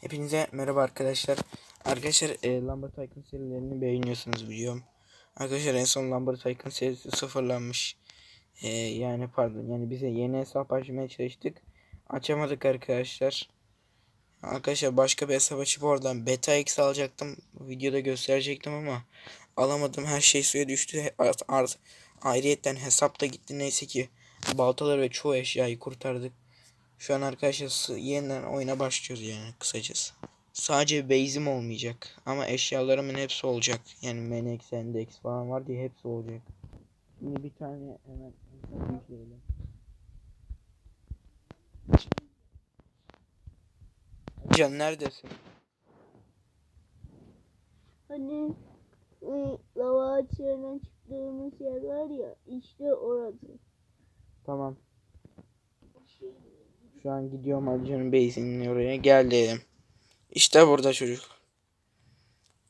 Hepinize merhaba arkadaşlar. Arkadaşlar e, Lambert Tycoon serilerini beğeniyorsunuz biliyorum. Arkadaşlar en son Lambert Tycoon serisi sıfırlanmış. E, yani pardon yani bize yeni hesap açmaya çalıştık. Açamadık arkadaşlar. Arkadaşlar başka bir hesap açıp oradan Beta X alacaktım. Videoda gösterecektim ama alamadım. Her şey suya düştü. Art, art, ayrıyetten hesap da gitti. Neyse ki baltaları ve çoğu eşyayı kurtardık. Şu an arkadaşlar yeniden oyuna başlıyoruz yani kısacası. Sadece base'im olmayacak ama eşyalarımın hepsi olacak. Yani Menex, Endex falan var diye hepsi olacak. Şimdi bir tane hemen yükleyelim. Can neredesin? Hani lava açığından çıktığımız yer var ya işte orası. Tamam. Şu an gidiyorum Alican'ın base'inin oraya geldim. İşte burada çocuk.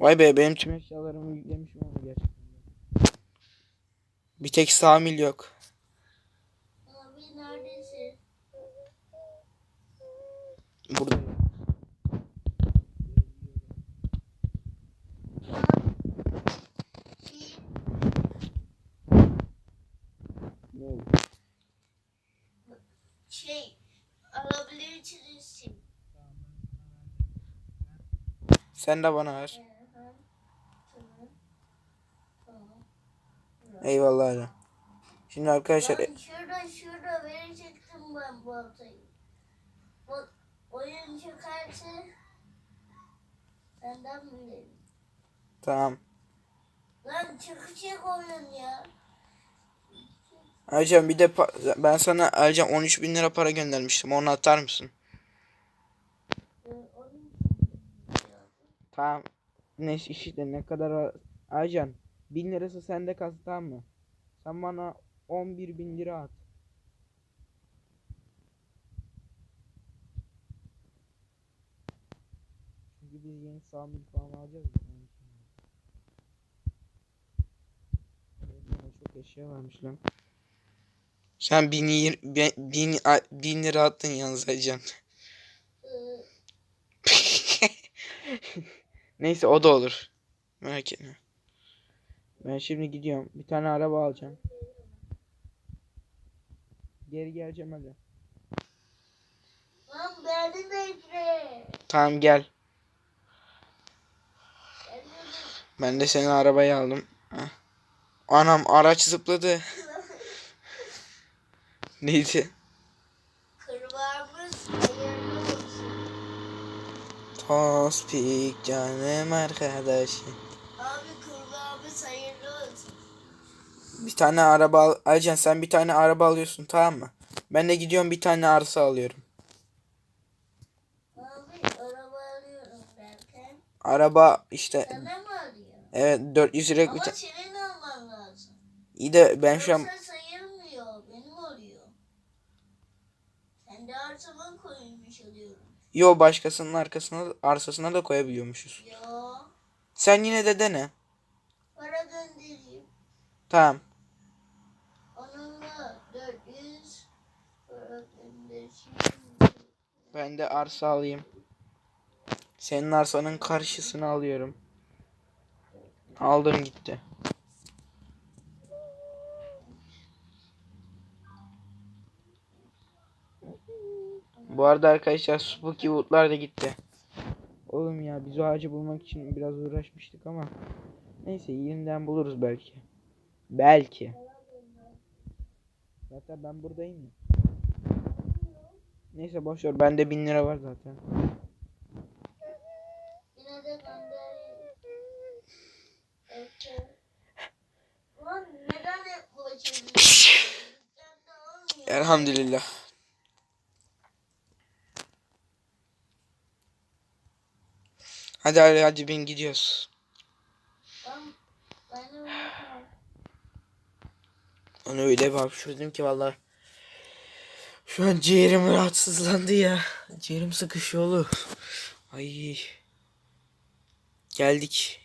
Vay be benim tüm eşyalarımı yüklemişim ama gerçekten. Bir tek Samil yok. Abi neredesin? Burada. Ne? Şey alabilirsin. Sen de bana ver. Eyvallah Ali. Şimdi arkadaşlar Ben şurada şurada verecektim ben baltayı. Bak oyun çıkarsa senden bilirim. tamam. Lan çıkacak oyun ya. Alican bir de ben sana Alican 13 bin lira para göndermiştim. Onu atar mısın? Ee, oyun Tamam. Ne işte ne kadar? Alican 1000 lirası sende kalsın tamam mı? Sen bana 11 bin lira at. Çünkü biz yeni Samil falan alacağız. Çok eşya varmış lan. Sen bin, yir- bin, bin, bin lira attın yalnız Alican. Neyse o da olur. Merak etme. Ben şimdi gidiyorum. Bir tane araba alacağım. Geri geleceğim hadi. Lan beni bekle. Tamam gel. Ben de senin arabayı aldım. Heh. Anam araç zıpladı. Neydi? Olsun. Tospik canım arkadaşım. Abi kırmamız hayırlı olsun. Bir tane araba al. Alican sen bir tane araba alıyorsun tamam mı? Ben de gidiyorum bir tane arsa alıyorum. Abi araba alıyorum derken Araba işte sana mı alıyor? evet 400 lira Ama senin alman lazım. İyi de ben şu an Yoksa sayılmıyor. Benim oluyor. Kendi arsamı koymuş oluyorum. Yo başkasının arkasına arsasına da koyabiliyormuşuz. Yo. Sen yine de dene. Para göndereyim. Tamam. Onunla 400 para göndereyim. Ben de arsa alayım. Senin arsanın karşısına alıyorum. Aldım gitti. Bu arada arkadaşlar Spooky Wood'lar da gitti. Oğlum ya biz o ağacı bulmak için biraz uğraşmıştık ama neyse yeniden buluruz belki. Belki. Zaten ben buradayım ya. Neyse boş ver bende bin lira var zaten. Yine de göndereyim. Bekle. Ulan neden hep bu açılıyor? Bizden de olmuyor. Elhamdülillah. Hadi hadi hadi bin gidiyoruz. Onu öyle bir hapşırdım ki vallahi. Şu an ciğerim rahatsızlandı ya. Ciğerim sıkışıyor oğlum. Ay. Geldik.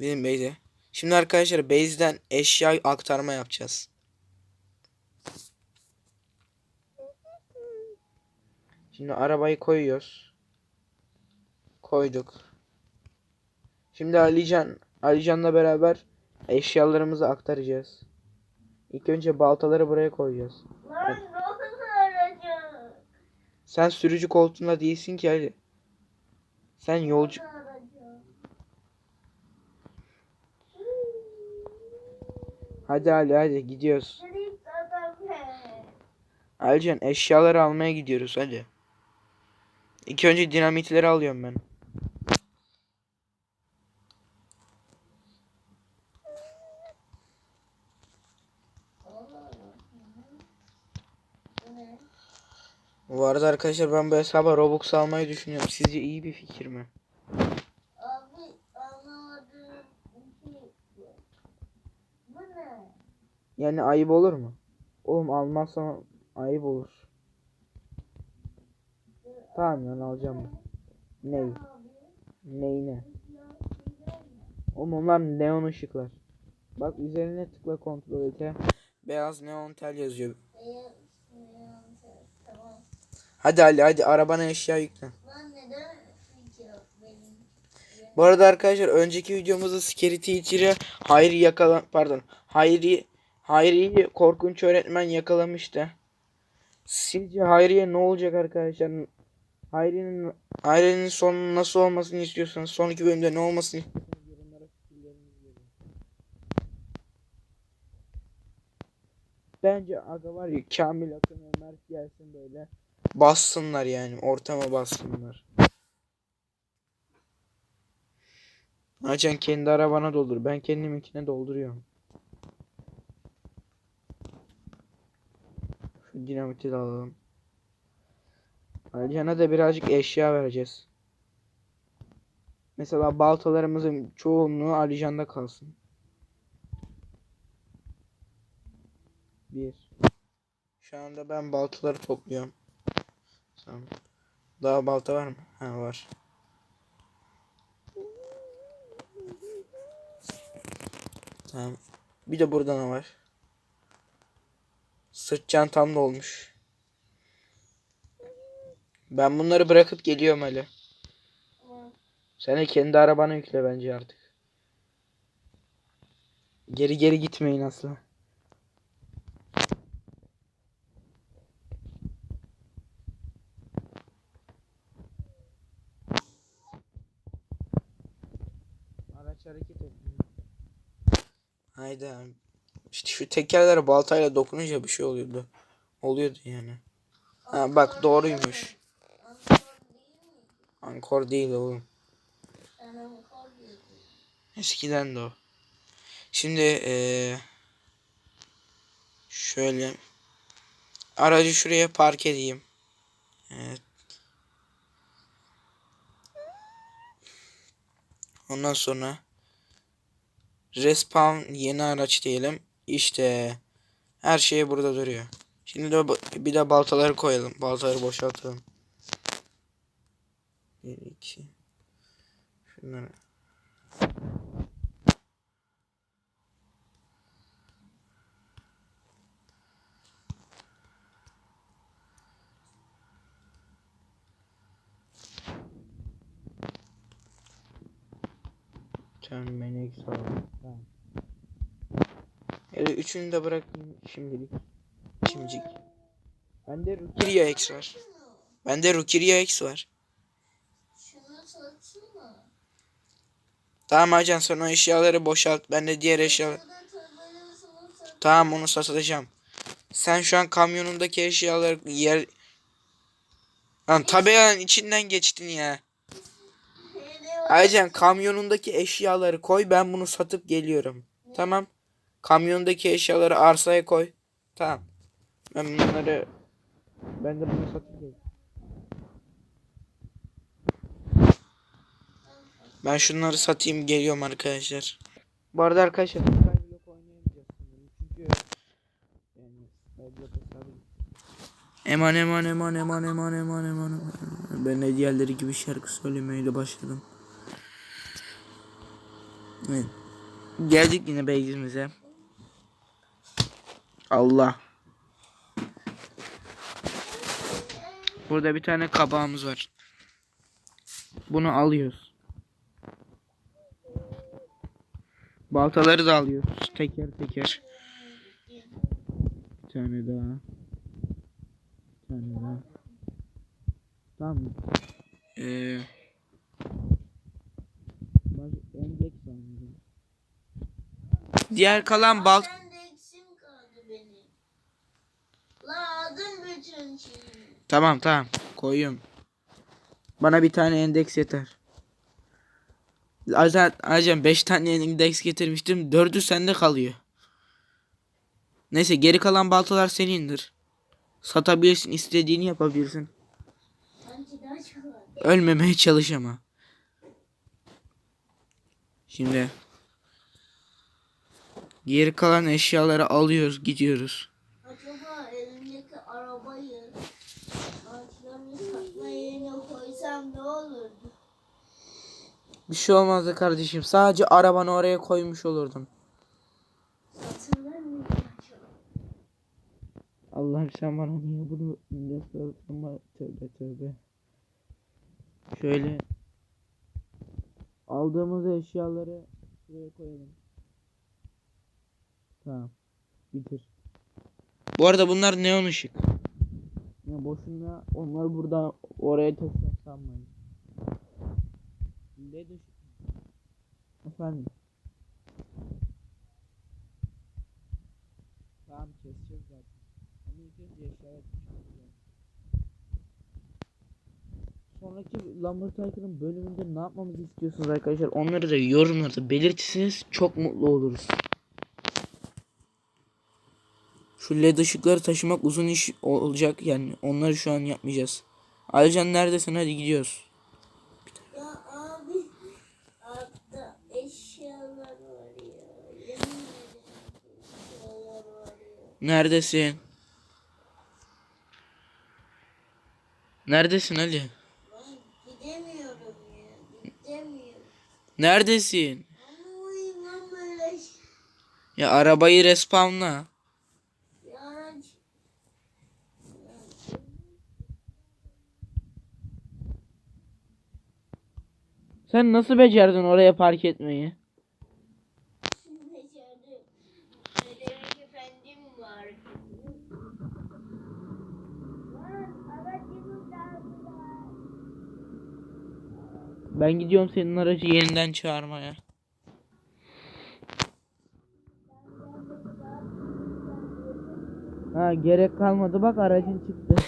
Benim base'e. Şimdi arkadaşlar base'den eşya aktarma yapacağız. Şimdi arabayı koyuyoruz. Koyduk. Şimdi Alican, Alican'la beraber eşyalarımızı aktaracağız. İlk önce baltaları buraya koyacağız. Lan? Sen sürücü koltuğunda değilsin ki Ali. Sen yolcu... Hadi Ali hadi gidiyoruz. Alican eşyaları almaya gidiyoruz hadi. İlk önce dinamitleri alıyorum ben. Bu arada arkadaşlar ben bu hesaba Robux almayı düşünüyorum. Sizce iyi bir fikir mi? Abi anlamadığım bir şey bu. Ne? Yani ayıp olur mu? Oğlum almazsam ayıp olur. Tamam lan alacağım ben. Ney? Abi Ney ne? ya şeyler mi? Oğlum onlar neon ışıklar. Bak üzerine tıkla kontrol et. Beyaz neon tel yazıyor. Hadi Ali hadi arabana eşya yükle. Bu arada arkadaşlar önceki videomuzda Scary Teacher'ı Hayri yakala pardon Hayri Hayri'yi korkunç öğretmen yakalamıştı. Sizce Hayri'ye ne olacak arkadaşlar? Hayri'nin Hayri'nin sonu nasıl olmasını istiyorsanız sonraki bölümde ne olmasını. Bence aga var ya Kamil Akın Ömer gelsin böyle bassınlar yani ortama bassınlar. Açan kendi arabana doldur. Ben kendiminkine dolduruyorum. Şu dinamiti de alalım. Alican'a da birazcık eşya vereceğiz. Mesela baltalarımızın çoğunluğu Alican'da kalsın. Bir. Şu anda ben baltaları topluyorum. Tamam. Daha balta var mı? Ha var. Tamam. Bir de burada ne var? Sırt çantam da olmuş. Ben bunları bırakıp geliyorum Ali. Sen de kendi arabana yükle bence artık. Geri geri gitmeyin asla. Araç hareket etmiyor. Hayda. İşte şu tekerlere baltayla dokununca bir şey oluyordu. Oluyordu yani. Ha bak doğruymuş. Ankor değil oğlum. Eskiden de o. Şimdi eee şöyle aracı şuraya park edeyim. Evet. Ondan sonra respawn yeni araç diyelim. İşte her şey burada duruyor. Şimdi de bir de baltaları koyalım. Baltaları boşaltalım. Bir iki. Şunları. Tamam ben eksi aldım. Tamam. Üçünü de bırakayım şimdilik. Şimdilik. Bende Rukiria X var. Bende Rukiria X var. Tamam acan sen o eşyaları boşalt. Ben de diğer eşyaları... Tamam onu satacağım. Sen şu an kamyonundaki eşyaları yer... Lan tabelanın içinden geçtin ya. Aycan kamyonundaki eşyaları koy ben bunu satıp geliyorum. Tamam. Kamyondaki eşyaları arsaya koy. Tamam. Ben bunları ben de bunu satıp geliyorum. Ben şunları satayım geliyorum arkadaşlar. Bu arada arkadaşlar Eman eman eman eman eman eman eman eman. Ben de diğerleri gibi şarkı söylemeye de başladım. Evet. Geldik yine base'imize. Allah. Burada bir tane kabağımız var. Bunu alıyoruz. Baltaları da alıyoruz. Teker teker. Bir tane daha. Bir tane daha. Tamam. Ee, Diğer kalan kaldı benim. Bütün şeyi. Tamam tamam koyuyorum. Bana bir tane endeks yeter. Zaten Ayrıca 5 tane endeks getirmiştim. 4'ü sende kalıyor. Neyse geri kalan baltalar senindir. Satabilirsin, istediğini yapabilirsin. Ölmemeye çalış ama. Şimdi geri kalan eşyaları alıyoruz, gidiyoruz. Acaba elimdeki arabayı ağaçların satma yerine koysam ne olurdu? Bir şey olmazdı kardeşim. Sadece arabanı oraya koymuş olurdun. Satılır mı acaba? Allah'ım sen bana niye bunu ama tövbe tövbe. Şöyle aldığımız eşyaları buraya koyalım. Tamam. Bitir. Bu arada bunlar neon ışık. Ya boşuna onlar burada oraya taşımak sanmayın. LED ışık. Efendim. Tamam keseceğiz zaten. Ama ilk önce lazım. Sonraki Lambert Tycoon'un bölümünde ne yapmamızı istiyorsunuz arkadaşlar? Onları da yorumlarda belirtirseniz çok mutlu oluruz. Şu led ışıkları taşımak uzun iş olacak yani onları şu an yapmayacağız. Alican neredesin hadi gidiyoruz. Ya abi altta eşyalar var ya. Yemin ederim eşyalar var ya. Neredesin? Neredesin Ali? Ben gidemiyorum ya. Gidemiyorum. Neredesin? Ya arabayı respawnla. Sen nasıl becerdin oraya park etmeyi? Becerdim. Demek efendim var. Lan aracımız aldılar. Ben gidiyorum senin aracı yeniden çağırmaya. Ha gerek kalmadı bak aracın çıktı.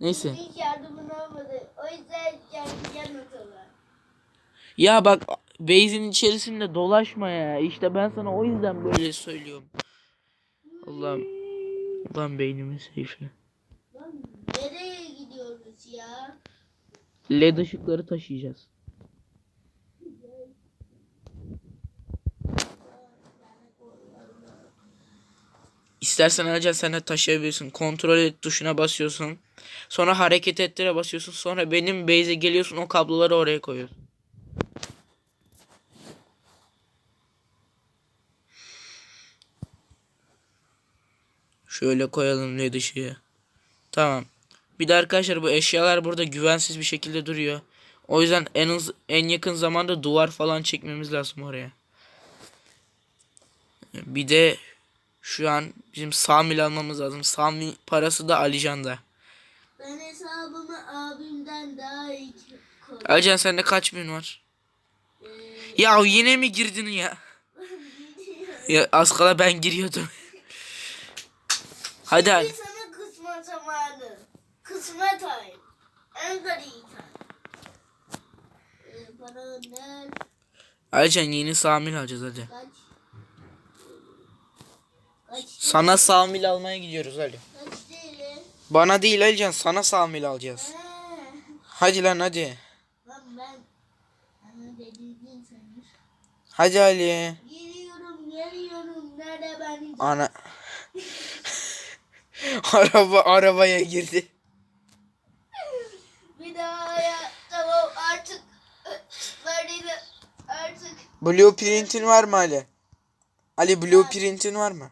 Neyse. Hiç yardımın olmadı. O yüzden yanıtılar. Ya bak base'in içerisinde dolaşma ya. İşte ben sana o yüzden böyle söylüyorum. Allah'ım. Ulan beynimin seyfi. Lan nereye gidiyoruz ya? LED ışıkları taşıyacağız. İstersen Alcan sen de taşıyabilirsin. Kontrol et tuşuna basıyorsun. Sonra hareket ettire basıyorsun. Sonra benim base'e geliyorsun o kabloları oraya koyuyorsun. Şöyle koyalım led ışığı. Tamam. Bir de arkadaşlar bu eşyalar burada güvensiz bir şekilde duruyor. O yüzden en hız, en yakın zamanda duvar falan çekmemiz lazım oraya. Bir de şu an bizim Samil almamız lazım. Samil parası da Alican'da. Ben hesabımı abimden daha iyi koydum. Alican sende kaç bin var? Ya yine mi girdin ya? Ya az kala ben giriyordum. Hadi Bir Ali. sana kısmet zamanı. Kısmet time. En gari time. Ee, bana ne? Alican yeni Samil alacağız hadi. Kaç? Kaç? Sana Samil almaya gidiyoruz Ali. Kaç değil? Bana değil Alican sana Samil alacağız. Ee, Hadi lan hadi. lan ben sana dediğin sanır. Hadi Ali. Geliyorum geliyorum. Nerede ben? Ana. Araba arabaya girdi. Bir daha ya. Tamam artık. Beni de artık. Blueprint'in var mı Ali? Ali blueprint'in var mı?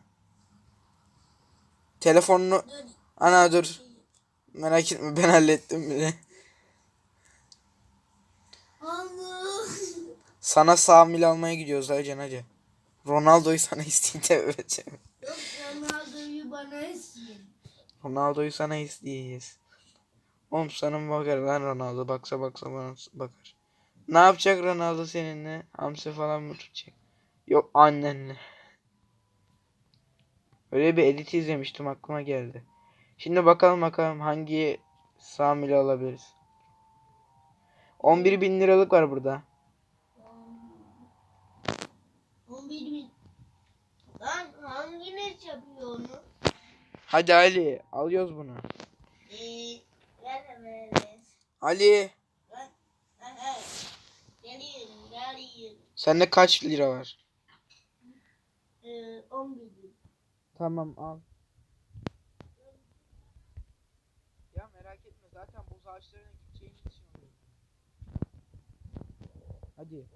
Telefonunu Dur. ana dur. Merak etme ben hallettim bile. Sana sağ mil almaya gidiyoruz Aycan hadi. Ronaldo'yu sana isteyeceğim. Yok Ronaldo'yu bana isteyin. Ronaldo'yu sana isteyeceğiz. Oğlum sana bakar lan Ronaldo? Baksa baksa bana bakar. Ne yapacak Ronaldo seninle? Hamsi falan mı tutacak? Yok annenle. Öyle bir edit izlemiştim aklıma geldi. Şimdi bakalım bakalım hangi sağ mili alabiliriz. 11 bin liralık var burada. 11 bin. Lan hanginiz yapıyor onu? Hadi Ali alıyoruz bunu. Eee. Ali. Geliyorum geliyorum. sende kaç lira var? 11 bin. Tamam al. Ya merak etme zaten bu ağaçlarına gideceğin için oluyor. Hadi.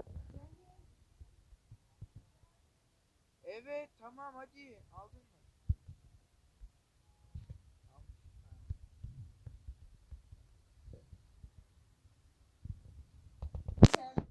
Evet tamam hadi aldın mı? Sen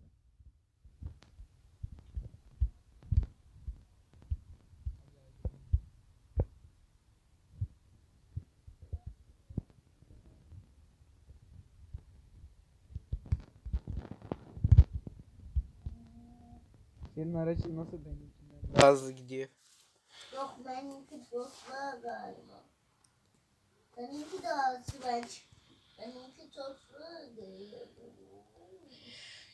Senin aracın nasıl benimkinden daha hızlı gidiyor? Yok benimki toslar galiba. Benimki daha süreç. Benimki galiba.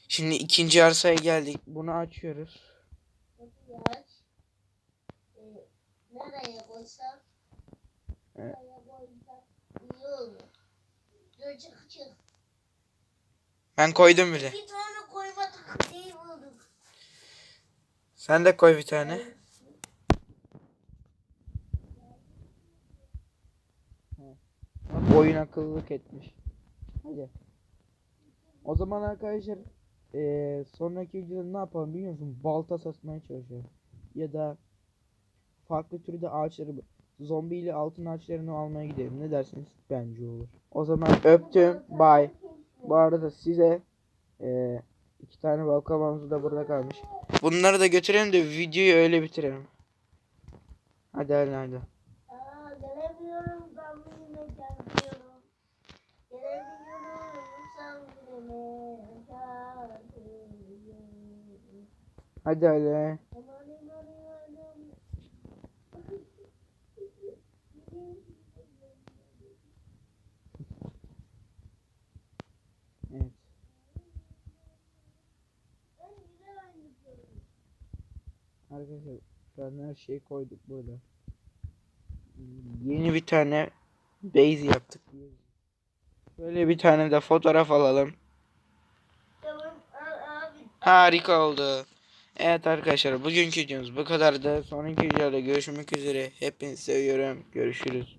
Şimdi ikinci arsaya geldik. Bunu açıyoruz. Aç. Ee, nereye koysak? Evet. Nereye koysak iyi olur. Dur çık çık. Ben koydum bile. Bir tane koymadık değil bulduk. Sen de koy bir tane. Bak oyun akıllılık etmiş. Hadi. O zaman arkadaşlar eee sonraki videoda ne yapalım biliyor musun? Balta satmaya çalışalım. Ya da farklı türde ağaçları zombi ile altın ağaçlarını almaya gidelim. Ne dersiniz? Bence olur. O zaman öptüm. Bye. Bu arada size eee iki tane balkamamız da burada kalmış. Bunları da götürelim de videoyu öyle bitirelim. Hadi hadi hadi. Aa, gelemiyorum ben yine gelmiyorum. Gelemiyorum sen bileme. Hadi hadi. Arkadaşlar an her şeyi koyduk burada. Yeni bir tane base yaptık. Böyle bir tane de fotoğraf alalım. Harika oldu. Evet arkadaşlar bugünkü videomuz bu kadardı. Sonraki videoda görüşmek üzere. Hepinizi seviyorum. Görüşürüz.